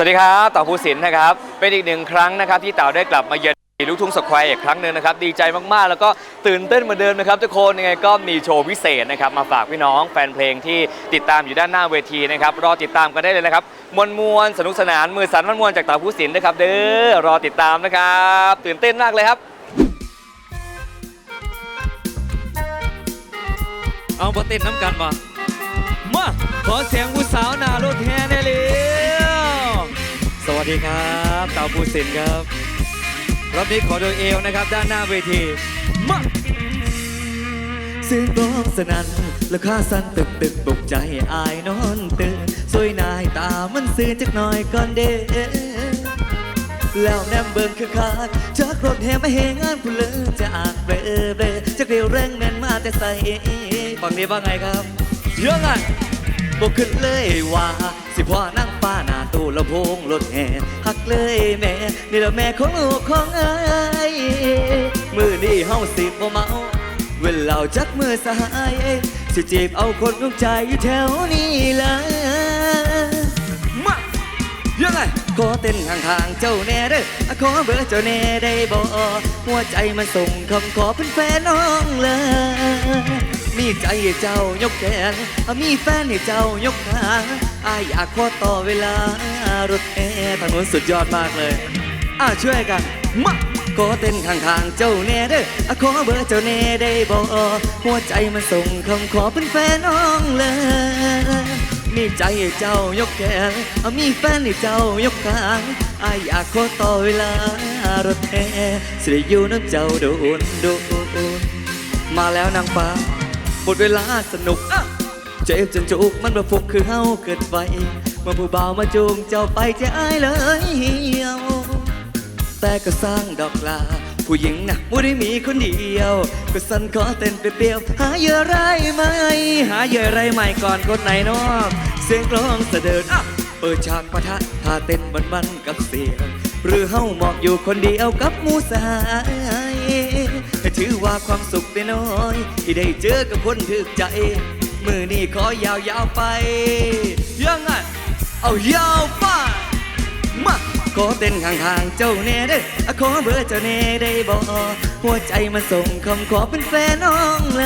สวัสดีครับเต่าภูสินนะครับ เป็นอีกหนึ่งครั้งนะครับที่เต่าได้กลับมาเยือนลูกทุ่งสแควร์อีกครั้งหนึ่งนะครับดีใจมากๆ แล้วก็ตื่นเต้นเหมือนเดิมนะครับทุกคนยังไงก็มีโชว์พิเศษนะครับมาฝากพี่น้องแฟนเพลงที่ติดตามอยู่ด้านหน้าเวทีนะครับรอติดตามกันได้เลยนะครับมวลมวลสนุกสนานมือสันมันมวลจากเต่าภูสินนะครับเด้อรอติดตามนะครับ ตื่นเต้นมากเลยครับเอาปเต้นน้ำกันมามาขอเสียงผู้สาวหน้ารถแห่ได้เลย สวัสดีครับเต่าปูสินครับรอบนี้ขอโดยเอวนะครับ ด้านหน้าเวทีมาเสียงร้องสนั่นแล้วข้าสั่นตึกตึกตกใจอายนอนตื่นสวยนายตามันซื่อจักหน่อยก่อนเด้แล้วแนมเบิ่งคือขาดจากรถแห่มาเฮงานผู้เลิศจะอ่างเบลเบลจากเรียวแรงแม่นมาแต่ใส่ฟังนี้ว่าไงครับ เยอะไงบอกขึ้นเลยว่า สิพ่อนั่งป้าหน้าตู้ลำโพงรถแห่หักเลยแม่ นี่ละแม่ของลูกของเอ้ยมือนี่เฮาสิบ่เมา เวลาจักมือสหายสิจีบเอาคนของใจอยู่แถวนี้เลยมาเยังไงขอเต้นห่างๆเจ้าแน่เด้อขอเบอร์เจ้าแน่ได้บ่หัวใจมันส่งคำขอเป็นแฟนน้องเลย มีใจให้เจ้ายกแขนมีแฟนให้เจ้ายกขาอายอยากขอต่อเวลารถแอร์ถนนสุดยอดมากเลยอะช่วยกันมาขอเต้นข้างๆเจ้าแน่เด้อขอเบอร์เจ้าแน่ได้บ่หัวใจมันส่งคำขอเป็นแฟนน้องเลยมีใจให้เจ้ายกแขนมีแฟนให้เจ้ายกขาอายอยากขอต่อเวลารถแอร์สิได้อยู่น้ำเจ้าโดนโดนมาแล้วนางฟ้า หมดเวลาสนุกเจ็บจนจุกมันมาฟุกคือเฮาเกิดไว้มื่อผู้บ่าวมาจูงเจ้าไปจะอายเลยเหี่ยวแต่ก็สร้างดอกลา ผู้หญิงนะไม่ได้มีคนเดียว ก็สั่นขอเต้นเปรี้ยวหาเยื่อไรายไหมหาเยื่อไรายใหม่ก่อนคนไหนนอกเสียงกลองเสดินอะเปิดฉากปะทะท่าเต้นมันมันกับเสียง หรือเฮาหมอกอยู่คนเดียวกับมูสาย ถือว่าความสุขได้น้อย ที่ได้เจอกับคนถึกใจ มือนี่ขอยาวๆไป ยังไง เอายาวไปมาขอเต้นข้างๆเจ้าแน่เด้อขอเบอร์เจ้าแน่ได้บ่หัวใจมันส่งคำขอเป็นแฟนน้องเล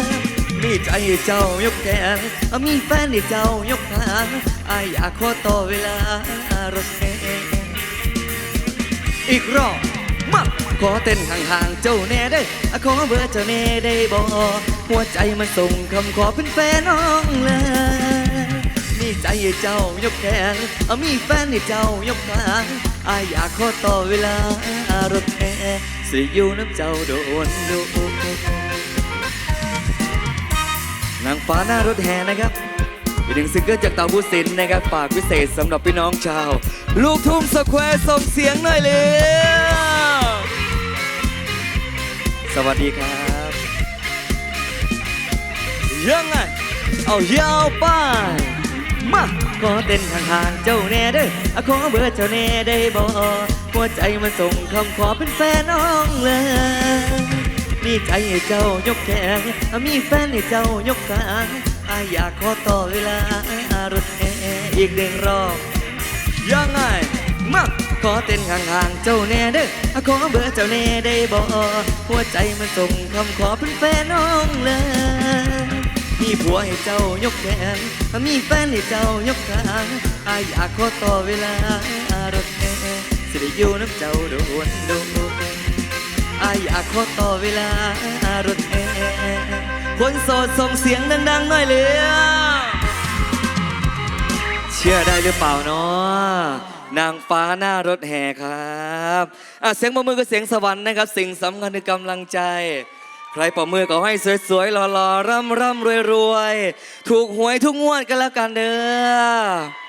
ยมีใจให้เจ้ายกแขนมีแฟนให้เจ้ายกขาอายอยากขอต่อเวลารถแห่อีกรอบมา อเต้นข้างๆเจ้าแน่เด้ขอเบอร์เจ้าแน่ได้บ่หัวใจมันส่งคำขอเป็นแฟนน้องเลยมีใจให้เจ้ายกแขนเอามีแฟนให้เจ้ายกขาอายอยากขอต่อเวลารถแอร์สิอยู่น้ำเจ้าโดนดนนางฟ้าหน้ารถแห่นะครับอีกหนึ่งซิงเกิลจากเต่าบุสินนะครับฝากพิเศษสำหรับพี่น้องชาว ลูกทุ่งสแควร์ส่งเสียงหน่อยเลย สวัสดีครับยังไงเอายาวไปมาขอเต้นข้างเจ้าแน่เด้ออะขอเบอร์เจ้าแน่ได้บ่หัวใจมันส่งคำขอเป็นแฟนน้องเลยมีใจให้เจ้ายกแขนมีแฟนให้เจ้ายกขาอายอยากขอต่อเวลารถแออีกหนึ่งรอบยังไงมา ขอเต้นข้างๆเจ้าแน่เด้อขอเบอร์เจ้าแน่ได้บ่หัวใจมันส่งคำขอเป็นแฟนน้องเลยมีผัวให้เจ้ายกแขนมีแฟนให้เจ้ายกขาอายอยากขอต่อเวลารถแอร์สิได้อยู่น้ำเจ้าโดนโดนอายอยากขอต่อเวลารถแอร์คนโสดส่งเสียงดังๆหน่อยเลยเชื่อได้หรือเปล่าเนาะ นางฟ้าหน้ารถแห่ครับอะเสียงปรบมือก็เสียงสวรรค์นะครับ สิ่งสำคัญคือกำลังใจ ใครปรบมือก็ให้สวยๆหล่อๆร่ำๆรวยๆ ถูกหวยทุกงวดกันแล้วกันเด้อ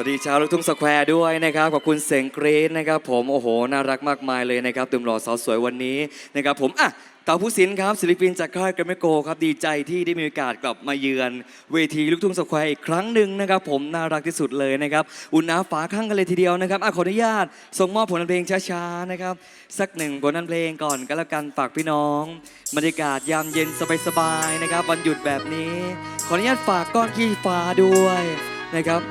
วัสดีชาวลูกทุ่งสแควร์ด้วยนะครับขอบคุณเสียงเกรซนะครับผมโอ้โหน่ารักมากมายเลยนะครับตื่มหล่อสาวสวยวันนี้นะครับผมอะเต่าผู้สินครับศิลปินจากค่ายแกรมโกครับดีใจที่ได้มีโอกาสกลับมาเยือน เวทีลูกทุ่งสแควร์อีกครั้งหนึ่งนะครับผมน่ารักที่สุดเลยนะครับอุ่นหนาฝาข้างกันเลยทีเดียวนะครับอะขออนุญาตส่งมอบผลงานเพลงช้าๆนะครับสักหนึ่งผลงานเพลงก่อนก็แล้วกันฝากพี่น้องบรรยากาศยามเย็นสบายๆนะครับวันหยุดแบบนี้ ขออนุญาตฝากก้อนขี้ฟ้าด้วยนะครับ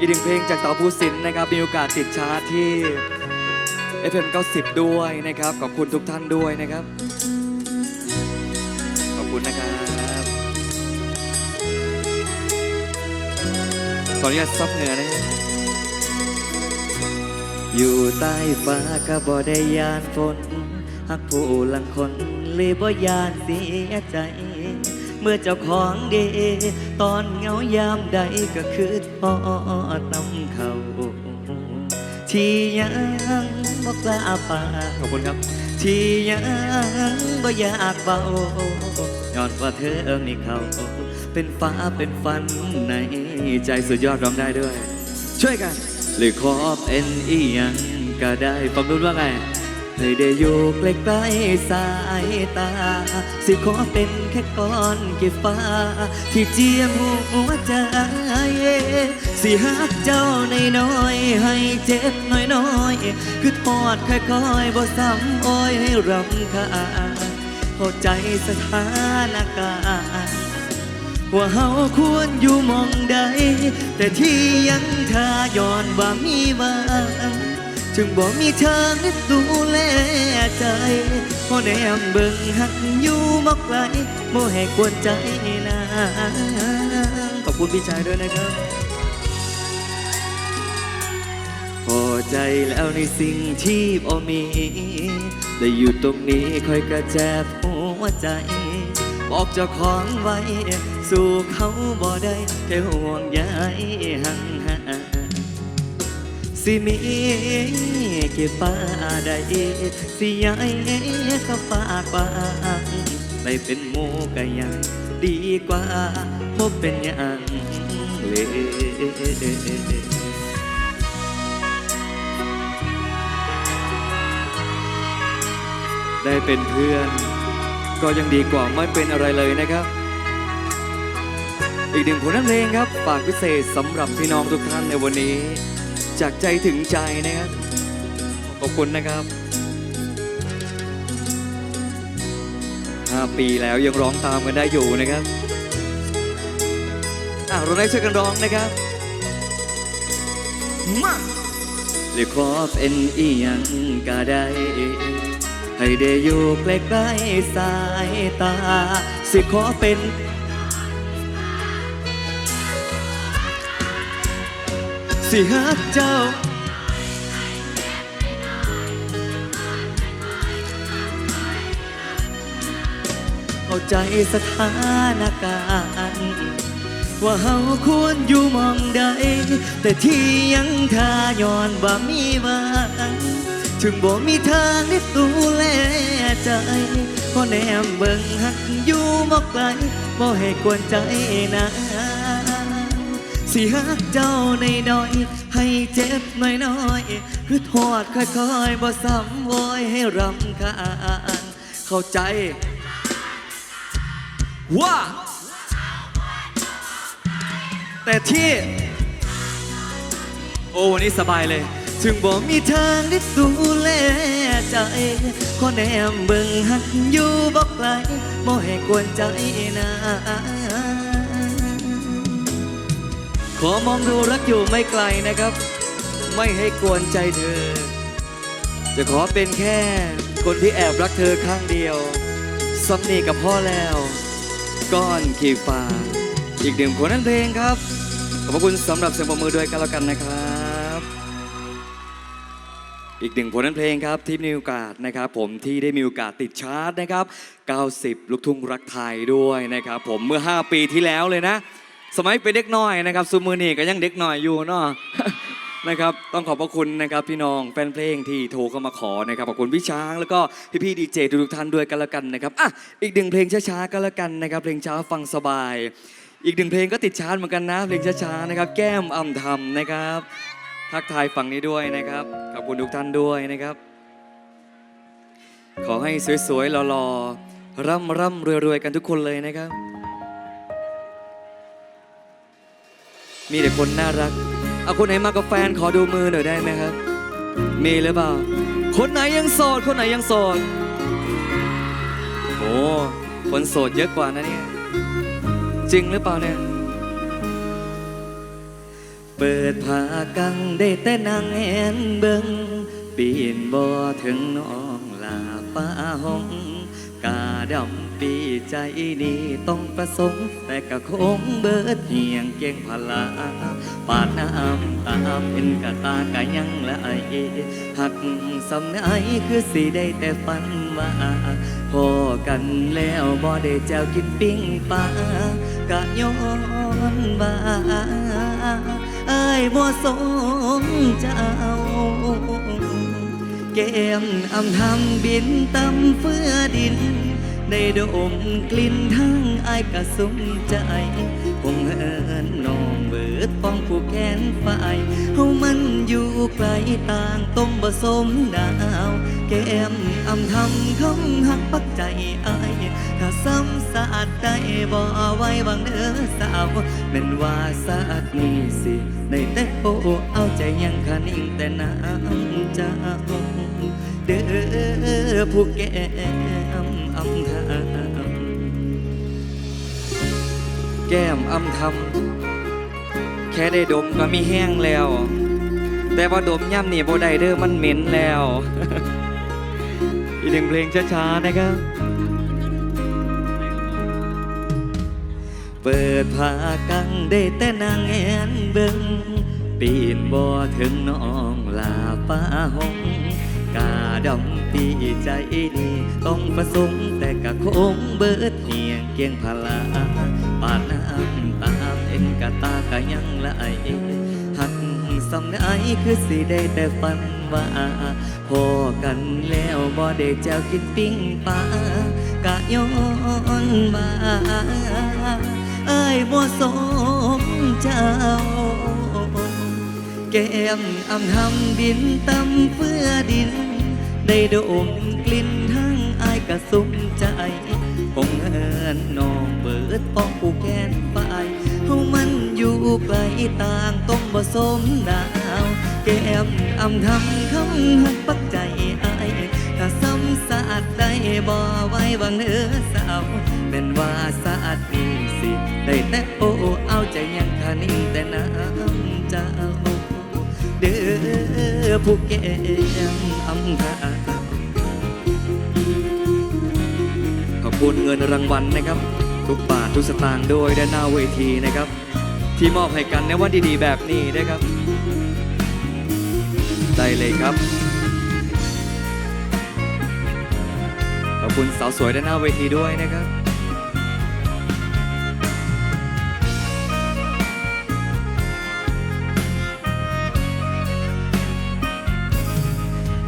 อีกหนึ่งเพลงจากเต่อภูสินนะครับ มีโอกาสติดชาร์ตที่ FM 90 ด้วยนะครับ ขอบคุณทุกท่านด้วยนะครับ ขอบคุณนะครับ ขออนุญาตซับเหนือนะฮะอยู่ใต้ฟ้าก็บ่ได้ยานฝนหักผู้ลังคนเลยบ่ยานเสียใจ เมื่อเจ้าของเด ตอนเหงายามใดก็คือทอดน้ำเขาที่ยังบอกลาป่ากขอบคุณครับ ที่ยังบ่อยากเบาย้อนว่าเธอมีเขา เป็นฟ้าเป็นฝันในใจสุดยอดร้องได้ด้วย ช่วยกัน หรือขอเป็นอีหยังก็ได้ฟังดูว่าไง ให้ได้อยู่ใกล้ๆสายตา สิขอเป็นแค่ก้อนกี่ฟ้า ที่เจียมหัวใจ สิหักเจ้าในน้อยให้เจ็บน้อยๆ คือทอดค่อยๆบ่ซ้ำอ้อยให้รำคาญเข้าใจสถานการณ์ว่าเฮาควรอยู่มองใด แต่ที่ยังทาย้อนว่ามีบาง จึงบ่มีทางได้ดูแลใจพอแนมเบิ่งหักอยู่บ่ไกลบ่ให้กวนใจนานขอบคุณพี่ชายด้วยนะครับพอใจแล้วในสิ่งที่บ่มีได้อยู่ตรงนี้คอยกระแจบหัวใจ บอกเจ้าของไว้ สู่เขาบ่ได้แค่ห่วงใยห่างหา สิมีเก็บป้าใดสิยายก็ฝากบางได้เป็นหมูก็ยังดีกว่าบ่เป็นหยังเลยได้เป็นเพื่อน ก็ยังดีกว่าไม่เป็นอะไรเลยนะครับ อีกหนึ่งผลงานเพลงครับ ฝากพิเศษสำหรับพี่น้องทุกท่านในวันนี้ จากใจถึงใจนะครับ ขอบคุณนะครับห้าปีแล้วยังร้องตามกันได้อยู่นะครับอะเราได้ช่วยกันร้องนะครับมาหรือขอเป็นอีหยังก็ได้ ให้ได้อยู่ใกล้ๆสายตา สิขอเป็น สิฮักเจ้า เข้าใจสถานการณ์ว่าเฮาควรอยู่มองใด แต่ที่ยังทาย้อนว่ามีบางถึงบ่มีทางได้ดูแลใจพราะแนมเบิ่งหักอยู่บ่ไกลบ่ให้กวนใจนะ สิหักเจ้าในน้อย ให้เจ็บน้อยๆคือทอดค่อยๆบ่ซ้ำโวยให้รำคาญเข้าใจ ว่า แต่ที่ โอ้วันนี้สบายเลย ถึงบอกมีทางได้ดูแลใจขอแนมเบิ่งหักอยู่บอกไกลบ่ให้กวนใจนะ ขอมองดูรักอยู่ไม่ไกลนะครับ ไม่ให้กวนใจเธอ จะขอเป็นแค่คนที่แอบรักเธอข้างเดียวซัมนี่กับพ่อแล้ว ก้อนขีฟ้าอีกหนึ่งผลงานเพลงครับ ขอบคุณสำหรับเสียงปรบมือด้วยกันแล้วกันนะครับ อีกหนึ่งผลงานเพลงครับที่มีโอกาสนะครับ ผมที่ได้มีโอกาสติดชาร์ตนะครับ 90 ลูกทุ่งรักไทยด้วยนะครับ ผมเมื่อ 5 ปีที่แล้วเลยนะ สมัยเป็นเด็กน้อยนะครับซูมือนี่ก็ยังเด็กน้อยอยู่เนาะนะครับต้องขอบพระคุณนะครับพี่น้องแฟนเพลงที่โทรเข้ามาขอนะครับขอบคุณพี่ช้างแล้วก็พี่พี่ดีเจทุกท่านด้วยกันล้วกันนะครับอะอีกหนึ่งเพลงช้าๆก็แล้วกันนะครับเพลงช้าฟังสบาย อีกหนึ่งเพลงก็ติดชาร์ตเหมือนกันนะเพลงช้าๆนะครับแก้มอ่ำทำนะครับทักทายฝั่งนี้ด้วยนะครับขอบคุณทุกท่านด้วยนะครับ ขอให้สวยๆหล่อๆร่ำร่ำรวยๆกันทุกคนเลยนะครับ มีแต่คนน่ารัก เอาคนไหนมากับแฟนขอดูมือหน่อยได้ไหมครับ มีหรือเปล่า คนไหนยังโสด คนไหนยังโสด โอ้คนโสดเยอะกว่านะเนี่ย จริงหรือเปล่าเนี่ย เปิดผ้ากังได้แต่นางแอนเบิงปีนบ่ถึงน้องลาป้าห้อง กาดำปีใจนี้ต้องประสงค์ แต่ก็คงเบิดเหียงเกียงพลาปาดน้ำตาเป็นกะตากะยังละไอหักสำไอคือสิได้แต่ฝันว่าพอกันแล้วบ่ได้เจ้ากินปิ้งปลากะย้อนว่าไอ้บ่สมเจ้า แก้มอำทำบินตำเฟื้อดิน ได้ดมกลิ่นทั้งอายกระสุมใจคงเอินน้องเบิดป้องผู้แขนฝ่ายเฮามันอยู่ไกลต่างต้มผสมดาว แก้มอำทำคำหักปักใจอายถ้าซ้ำสาดได้ บ่ไว้วางเด้อสาวแม่นว่าสาดนี้สิได้แต่โอ้เอาใจยังคันิ่งแต่น้ำเจ้าเด้อผู้แก้มอำทำแก้มอำทำแค่ได้ดมก็มีแห้งแล้ว แต่ว่าดมย่ำนี่บ่ได้เด้อมันเหม็นแล้ว อีกหนึ่งเพลงช้าๆนะครับ เปิดผ้ากังได้แต่นางแอนเบิงปีนบ่อถึงน้องลาป้าหง กาดำปีใจดีต้องประสงค์แต่กะคงเบิดเหียงเกียงพลาปาดน้ำตามเอ็นกะตากะยังละไอหักสำไอคือสิได้แต่ฝันว่าพอกันแล้วบ่ได้เจ้ากินปิ้งปลากะย้อนว่า เอ้ยบ่สมเจ้า แก้มอำทำบินตำเฟื้อดิน ได้ดมกลิ่นทั้งอายกระสุมใจคงเอินน้องเบิดป้องผู้แขนฝ่ายเฮามันอยู่ไกลต่างต้องผสมดาว แก้มอำทำคำหักปักใจอายถ้าซ้ สะอาดได้บ่ไว้วางเนื้อสาวเป็นว่าสะอาดนี้สิ ได้แต่โอ้เอาใจยังคานิ่งแต่น้ำเจ้าเด้อผู้แก้มอำทาขอบคุณเงินรางวัลนะครับ ทุกบาททุกสตางค์โดยด้านหน้าเวทีนะครับ ที่มอบให้กันในวันดีๆแบบนี้นะครับ ได้เลยครับ ขอบคุณสาวสวยด้านหน้าเวทีด้วยนะครับ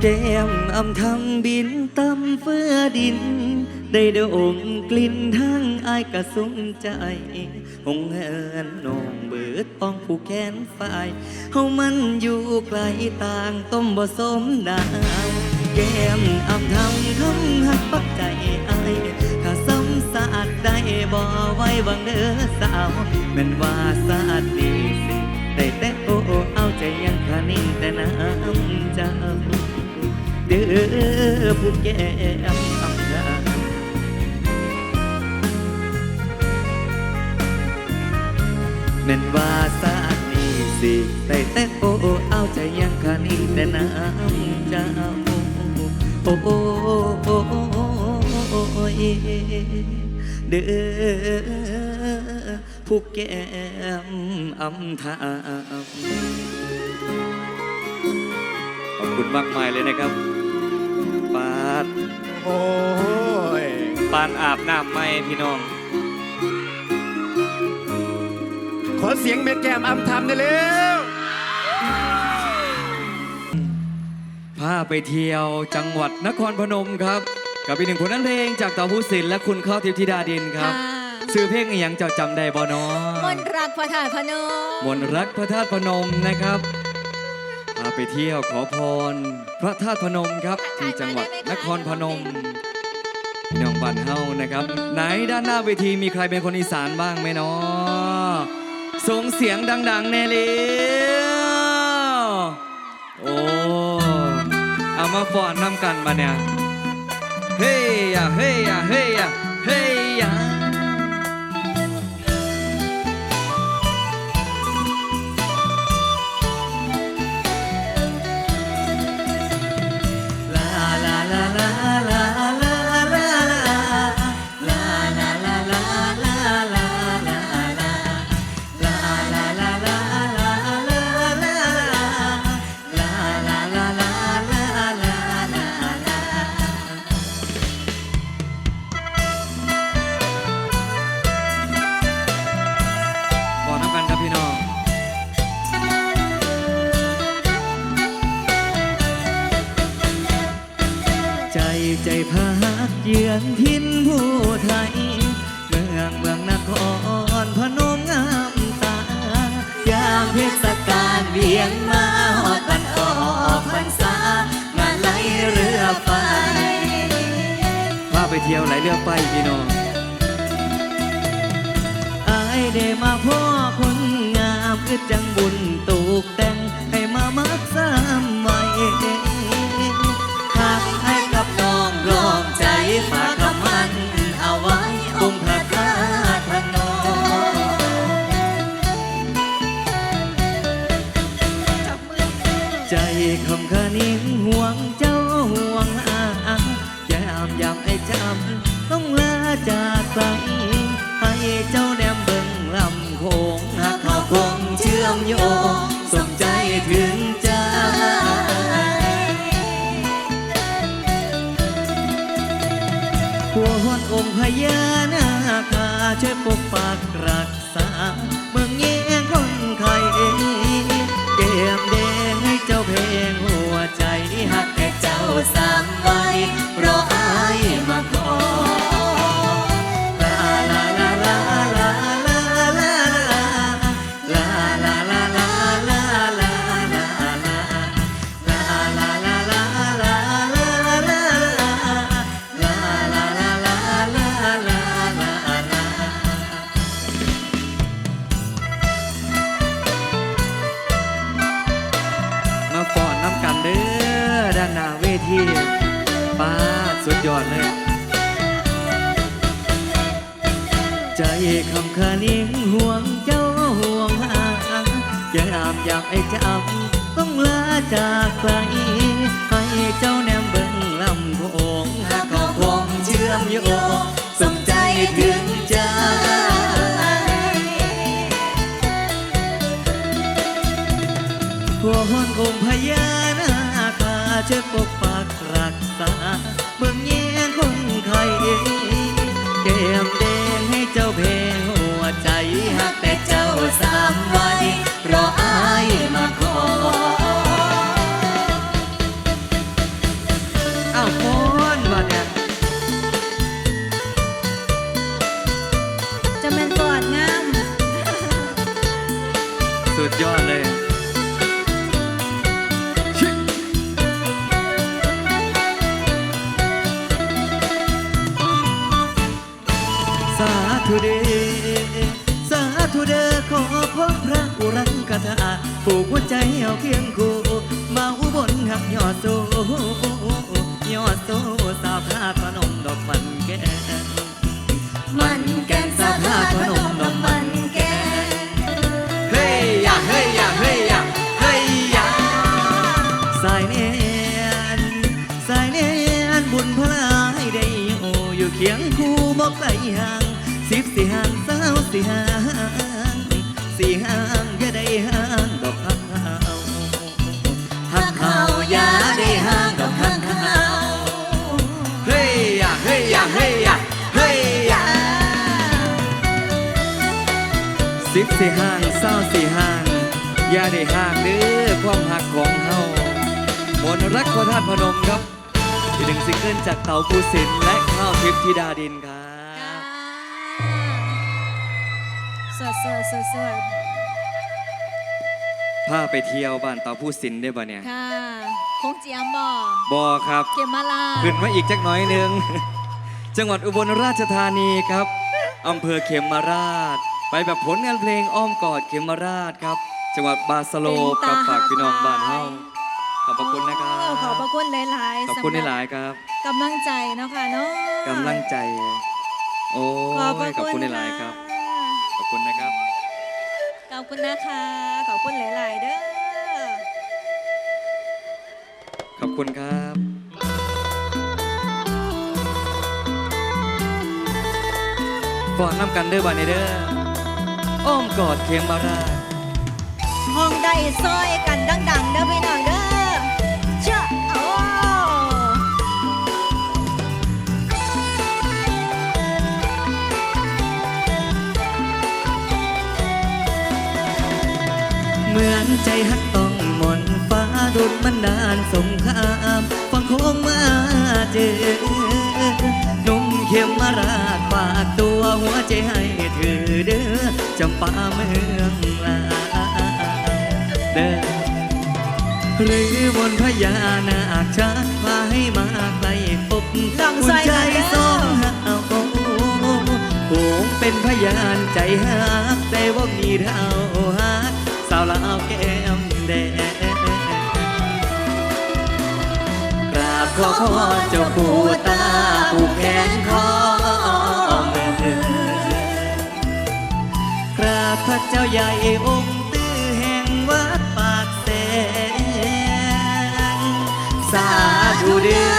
แก้มอำทำบินตำเฟื้อดิน ได้ดมกลิ่นทั้งอายกระสุมใจ หงเหินนองเบิดป้องผู้แขนฝ่ายเฮามันอยู่ไกลต่างต้มบ่สมดาวแก้มอำทำคำหักปัก บ่ไว้วางเด้อสาวแม่นว่าสาดดีสิได้แต่โอ้เอาใจยังคานิ่งแต่น้ำจ้าเด้อผู้แก้มอำลาแม่นว่าสาดนี้สิได้แต่โอ้เอาใจยังคานิ่งแต่น้ำเจ้โอ้โอ้โอ้โอ้ เด้อผู้แก้มอำทาขอบคุณมากมายเลยนะครับปาดโอ้ยปานอาบน้ำไม่พี่น้อง ขอเสียงเม็ดแก้มอำทำได้เร็วพาไปเที่ยวจังหวัดนครพนมครับ กับอีกหนึ่งผลงานเพลงจากต่อผู้ศิลป์และคุณข้าวทิพย์ธิดาดินครับค่ะชื่อเพลงอหย่างเจ้าจำได้บ่เนอมนต์รักพระธาตุพนมมนต์รักพระธาตุพนมนะครับพาไปเที่ยวขอพร พระธาตุพนมครับ ที่จังหวัดนครพนมพี่น้องบ้านเฮานะครับ ไหนด้านหน้าเวทีมีใครเป็นคนอีสานบ้างไหมเนาะส่งเสียงดัง ๆ แน่เลยโอ้เอามาฟ้อนนำกันมาเนี่ย เฮ้ยอ เยือนทินผู้ไทย เมืองเมืองนครพนมงามตา ยามเทศกาลเวียงมาหอดบันออกพรรษางานไหลเรือไฟว่าไปเที่ยวไหลเรือไปพี่น้องไอเดมาพ่อคนงามคือจังบุญตูกแต่งให้มามักสามใหม่ำต้องลาจากไปให้เจ้าแนมเบิ่งลำโขงหักเขาคงเชื่อมโยงสมใจถึงใจหัวหอนองพญานาคาช่วยปกปัก ทีป้าสุดยอดเลย ใจคำคานิ่งห่วงเจ้าห่วงหาอยากอาบอยากไอ้จำต้องลาจากไกลให้เจ้าแนมเบิ่งลำโพงหากขาคงเชื่อมโยงสมใจถึงใจหัวหอนองค์พญานาคาช่วยปกปัก ไว้รออายมาขอ สิบสี่ห้างเศร้าสี่ห้าง อย่าได้ห่างเด้อความหักของเฮามนต์รักพระธาตุพนมครับอีกหนึ่งซิงเกิลจากเต่าภูสินทร์และข้าวทิพย์ธิดาดินครับสดสดสดสดพาไปเที่ยวบ้านเต่าภูสินทร์ได้ป่ะเนี่ยค่ะคงเจียมบ่บอครับเกมมาลาขึ้นมาอีกจักหน้อยหนึ่งจังหวัดอุบลราชธานีครับอำเภอเขมราช ไปแบบผลงานเพลงอ้อมกอดเขมราชครับ จังหวัดบาสโลปกับฝากพี่น้องบ้านเฮาขอบพระคุณนะครับโอ้ขอบพระคุณหลายๆขอบคุณสำหลายๆครับกำลังใจเนาะค่ะเนาะกำลังใจ โอ้ขอบพระยขอบคุคุณณหลายๆครับะขอบคุณนะครับ ขอบคุณนะคะ ขอบคุณหลายๆเด้อ ขอบคุณครับฟอนน้ำกันเด้อบานเด้อ อ้อมกอดเขมมาราชห้องใดซอยกันดังๆเด้อพี่น้องเด้อเจ้าโอ้เหมือนใจฮักต้องหมนฟ้าดุดมันดานสงครามฟังคคงมาเจอหนุ่ม เข้มมารากฝากตัวหัวใจให้เธอเด้อจำปาเมืองลาเด้อหรือบนพญานาคชักพาให้มาไกลพบลองใจกันเด้อสองหาโอ้โหงเป็นพยานใจหักแต่ว่ามีเท่าหักสาวลาวแก้ม อพรเจ้าปู่ตาผูกแขนคอมือกราบพระเจ้าใหญ่องค์ตื้อแห่งวัดปากแสงสาธุเด้อ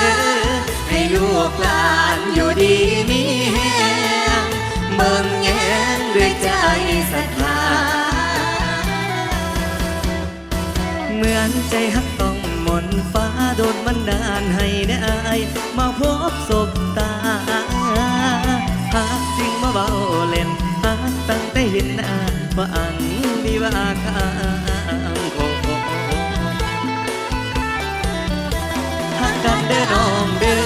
ให้ลูกหลานอยู่ดีมีแหงเบิ่งแยงด้วยใจศรัทธาเหมือนใจฮักต้องมน นบันดาลให้ได้มาพบศพตาฮักจริงมาเบาเล่นฮักตั้งแต่เห็นหน้าว่าอังดีว่าข้างโคฮักกันเด้อน้องเด้อ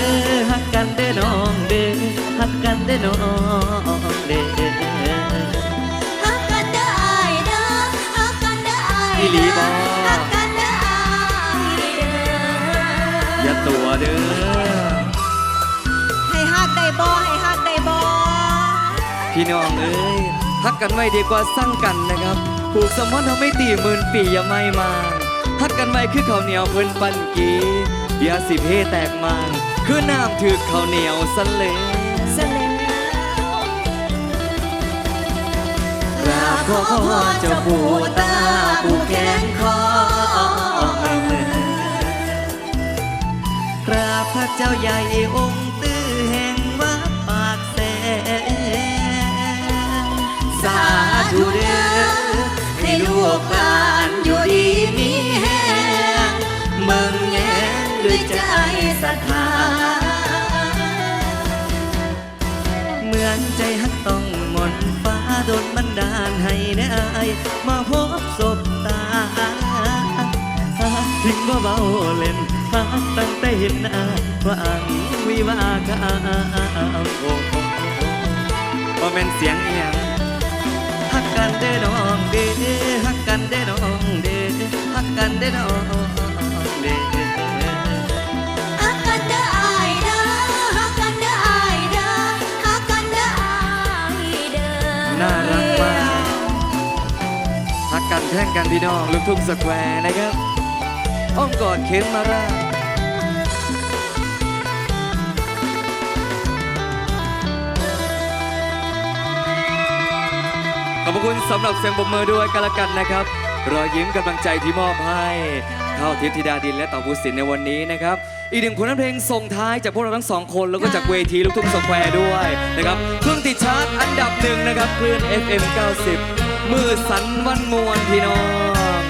ฮักกันเด้อน้องเด้อฮักกันเด้อน้อง พี่น้องเอ้ยฮักกันไว้ดีกว่าสร้างกันนะครับผูกสมพันธ์ทำไม่ตีหมื่นปีอย่าไม่มาฮักกันไว้คือข้าวเหนียวเพิ่นปันกีอย่าสิเพแตกมางคือน้ำถือข้าวเหนียวสะเลเสลวกราบขอพรเจ้าปู่ตาปู่แขนคอกราบพระเจ้าใหญ่องค์ ด้วยใจศรัทธา เหมือนใจฮักต้องหมนฟ้าโดนบันดาลให้ได้มาพบศพตาถึงว่าเบาเล่นฮักตั้งแต่เห็นหน้าว่าอังวิวากาโอ้โหว่เป็นเสียงเอียงฮักกันเด้น้องเด้ฮักกันเด้น้องเด้ฮักกันเด้น้องเด้ กันแท่งกันพี่น้องลูกทุ่งสแควร์นะครับ อ้อมกอดเข็นมาราขอบคุณสำหรับเสียงปรบมือด้วยกันละกันนะครับ รอยยิ้มกำลังใจที่มอบให้เข้าทิพย์ธิดาดินและต่อภูสินในวันนี้นะครับ อีกหนึ่งผลงานเพลงส่งท้ายจากพวกเราทั้งสองคน แล้วก็จากเวทีลูกทุ่งสแควร์ด้วยนะครับเพิ่งติดชาร์ตอันดับหนึ่งนะครับคลื่น FM 90 มือสันวันมวนพี่น้อง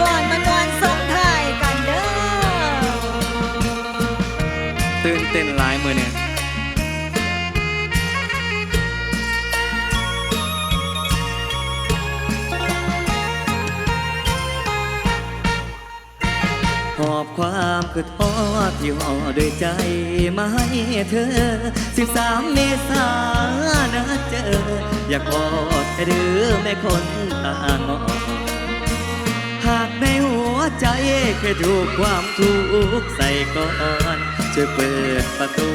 ก่อนมันวนส่งท้ายกันเด้อ ตื่นเต้นหลายมือเนี่ย อบความคือทอดที่ห่อด้วยใจมาให้เธอ 13 เมษานะเจอ อยากกอดเธอเดือแม่คนตางอหากในหัวใจเคยถูกความทุกข์ใส่ก่อนช่วยเปิดประตู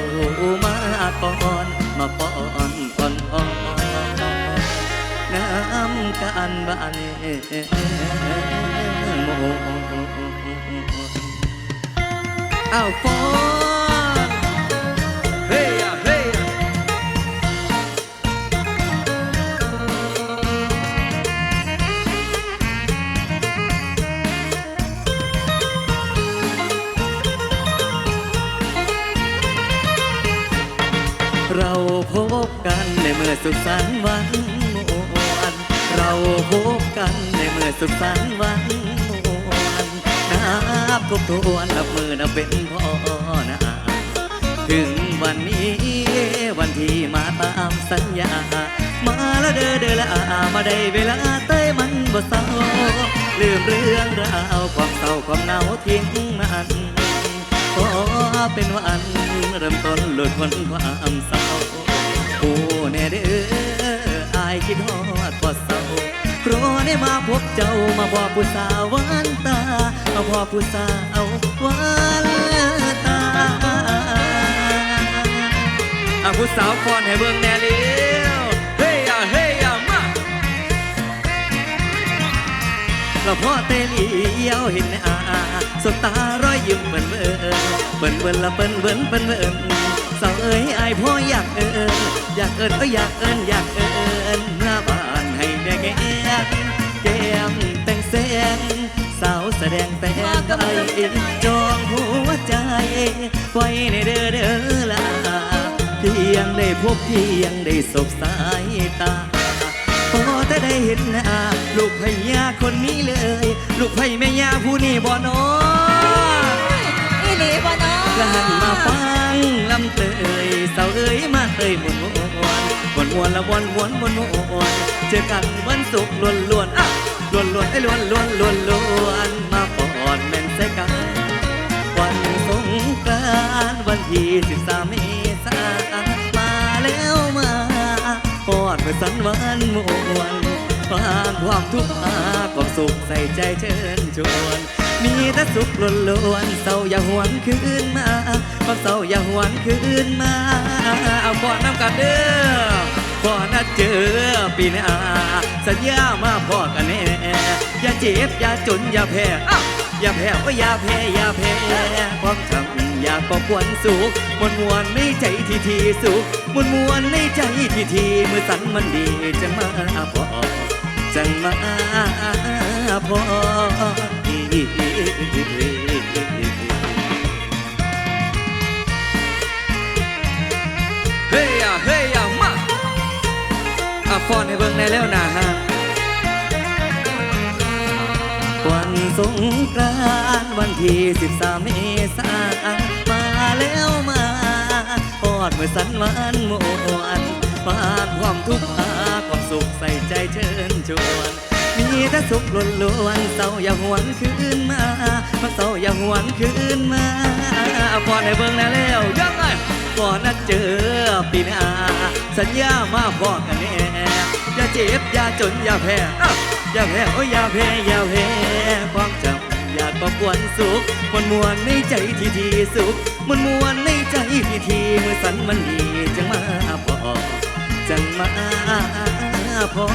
มาก่อนมาป้อนก่อนอ่อนน้ำกันบานโม อ้าวฟอนเฮ้ยอะเฮ้ยอะเราพบกันในเมื่อสุขสันต์วันมวนเราพบกันในเมื่อสุขสันต์วัน บทบทวนนับมือนับเป็นพ่อนาถึงวันนี้วันที่มาตามสัญญา มาแล้วเด้อเด้อละมาได้เวลาเต้ยมันบ่เศร้าลืมเรื่องราวความเศร้าความเหงาทิ้งมันโอ้คนความเศร้าโอ้แน่เด้ออายคิดฮอดกว่เศร้า เพราะได้มาพบเจ้ามาพอผู้สาวหวานตามาพอผู้สาวหวานตาอะผู้สาวฟอนให้เบิ่งแน่เลี้ยวเฮ้ยอะเฮ้ยอะมาเราพ่อเตเลียวเห็นอาสบตารอยยิ้มเบิ่นเบิ่นเบิ่นเบิ่นละเบิ่นเบิ่นเบิ่นเบิ่นสาวเอ้ยอายพ่ออยากเอิญอยากเอิญก็อยากเอิญอยากเอิญ แก้มแก้มแต่งแสงสาวแสดงแต่งไทยจองหัวใจไว้ในเด้อเด้อละเพียงได้พบเพียงได้สบสายตาพอแต่ได้เห็นหน้าลูกพญาคนนี้เลย ลูกพญแม่ยาผู้นี้บ่นออีหลีบ่เนาะและหันมาฟั งลำเตยเสาเอ้ยมาเตยมวนมวนมวนมวนละมวนมวนมวนมวนเจอกันวันศุกร์ล้วนล้วนอะล้วนล้วนไอ้ล้วนล้วนล้วนล้วนมาปอนแม่นใส่กัน วันสงกรานต์วันที่13เมษามาแล้วมาปอดเมื่อสันวันมวนผ่านความทุกข์มาความสุขใส่ใจเชิญชวน มีแต่สุขล้วนล้วนๆเศร้าอย่าหวนคืนมาความเศร้าอย่าหวนคืนมา เอาก่อน้ำกันเด้อพอนัดเจอปีหน้าสัญญามาพอกันแน่อย่าเจ็บอย่าจนอย่าแพ้อย่าแพ้ก็อย่าแพ้อย่าแพ้ความจำอยากก็ควรสุขมวนมวนในใจทีทีสุขมวนมวนในใจทีทีเมื่อสันมันดีจะมาพอจังมาพอ เฮ้ยอะเฮ้ยอะมาอะฟอนให้เบิ่งได้แล้วนะฮะวันสงกรานต์วันที่13เมษายนมาแล้วมาพอดเมื่อสันวันมวนผ่านความทุกข์มาความสุขใส่ใจเชิญชวน มีแต่สุขล้นล้วนเศร้าอย่าหวนคืนมาพักเศร้าอย่าหวนคืนมาพอดให้เบิ่งได้แล้วยังไงพอนนัดเจอปีหน้าสัญญามาบอกกันแน่อย่าเจ็บอย่าจนอย่าแพ้อย่าแพ้โอ้ยอย่าแพ้อย่าแพ้ความจำอยากก็กวนสุขมวนมวนในใจที่ทีสุขมวนมวนในใจที่ทีเมื่อสันมันดีจังมาพอจังมา พอ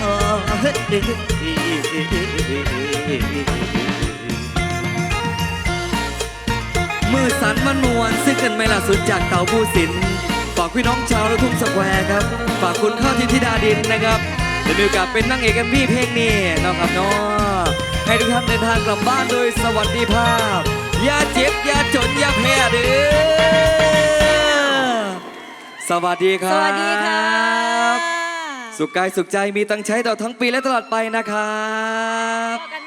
มือสันมันมวนซึ่งกันไม่ล่ะสุดจากเต่าผู้สินฝากพี่น้องชาวลูกทุ่งสแควร์ครับ ฝากคุณข้าวทิธิดาดินนะครับจะมีโอกาสเป็นนั่งเอกกันพี่เพลงนี้นะครับเนาะให้ทุกท่านเดินทางกลับบ้านโดยสวัสดิภาพอย่าเจ็บอย่าจนอย่าแพ้เด้อสวัสดีครับวัสดีค่ะ สุขกายสุขใจมีตังค์ใช้ตลอดทั้งปีและตลอดไปนะครับ